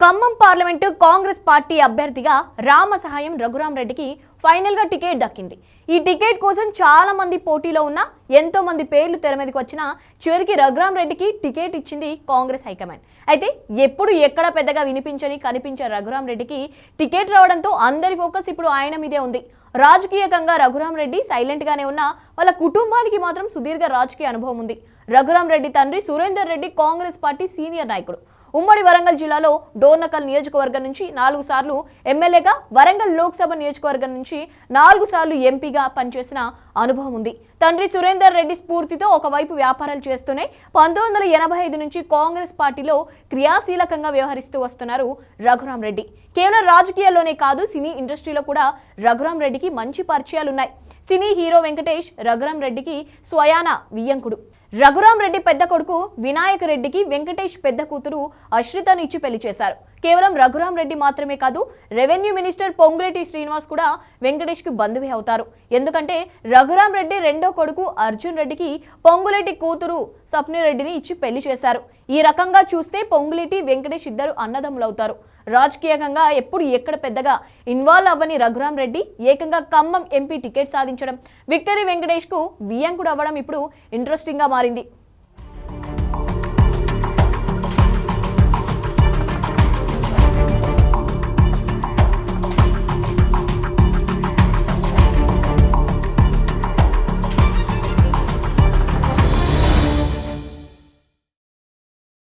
Khammam parliament Congress party అభ్యర్థిగా రామ సహాయం రఘురాం రెడ్డికి ఫైనల్గా టికెట్ దక్కింది. ఈ టికెట్ కోసం చాలా మంది పోటీలో ఉన్న ఎంతో మంది పేర్లు తెర మీదకి వచ్చినా చివరికి రఘురామ్ రెడ్డికి టికెట్ ఇచ్చింది కాంగ్రెస్ హైకమాండ్. అయితే ఎప్పుడు ఎక్కడ పెద్దగా వినిపించని కనిపించే రఘురామ్ రెడ్డికి టికెట్ రావడంతో అందరి ఫోకస్ ఇప్పుడు ఆయన మీదే ఉంది. రాజకీయకంగా రఘురామ్ రెడ్డి సైలెంట్గానే ఉన్న ఉన్నా వాళ్ళ కుటుంబానికి మాత్రం సుదీర్ఘ రాజకీయ అనుభవం ఉంది. రఘురామ్ రెడ్డి తండ్రి సురేందర్ రెడ్డి కాంగ్రెస్ పార్టీ సీనియర్ నాయకుడు. ఉమ్మడి వరంగల్ జిల్లాలో డోర్నకల్ నియోజకవర్గం నుంచి నాలుగు సార్లు ఎమ్మెల్యేగా వరంగల్ లోక్సభ నియోజకవర్గం నుంచి నాలుగు సార్లు ఎంపీగా పనిచేసిన అనుభవం ఉంది. తండ్రి సురేందర్ రెడ్డి స్ఫూర్తితో ఒకవైపు వ్యాపారాలు చేస్తూనే పంతొమ్మిది వందల ఎనభై ఐదు నుంచి కాంగ్రెస్ పార్టీలో క్రియాశీలకంగా వ్యవహరిస్తూ వస్తున్నారు రఘురాం రెడ్డి. కేవలం రాజకీయాల్లోనే కాదు సినీ ఇండస్ట్రీలో కూడా రఘురాం రెడ్డికి మంచి పరిచయాలున్నాయి. సినీ హీరో వెంకటేష్ రఘురాం రెడ్డికి స్వయాన వియ్యంకుడు. రఘురాం రెడ్డి పెద్ద కొడుకు వినాయక్ రెడ్డికి వెంకటేష్ పెద్ద కూతురు అశ్రితను ఇచ్చి పెళ్ళి చేశారు. కేవలం రఘురాం రెడ్డి మాత్రమే కాదు రెవెన్యూ మినిస్టర్ పొంగులేటి శ్రీనివాస్ కూడా వెంకటేష్కి బంధువే అవుతారు. ఎందుకంటే రఘురాం రెడ్డి రెండో కొడుకు అర్జున్ రెడ్డికి పొంగులేటి కూతురు స్వప్నిరెడ్డిని ఇచ్చి పెళ్ళి చేశారు. ఈ రకంగా చూస్తే పొంగులేటి వెంకటేష్ ఇద్దరు అన్నదమ్ములవుతారు. రాజకీయంగా ఎప్పుడు ఎక్కడ పెద్దగా ఇన్వాల్వ్ అవ్వని రఘురాం రెడ్డి ఏకంగా ఖమ్మం ఎంపీ టికెట్ సాధించడం విక్టరీ వెంకటేష్కు వియంకుడు అవ్వడం ఇప్పుడు ఇంట్రెస్టింగ్గా మారింది.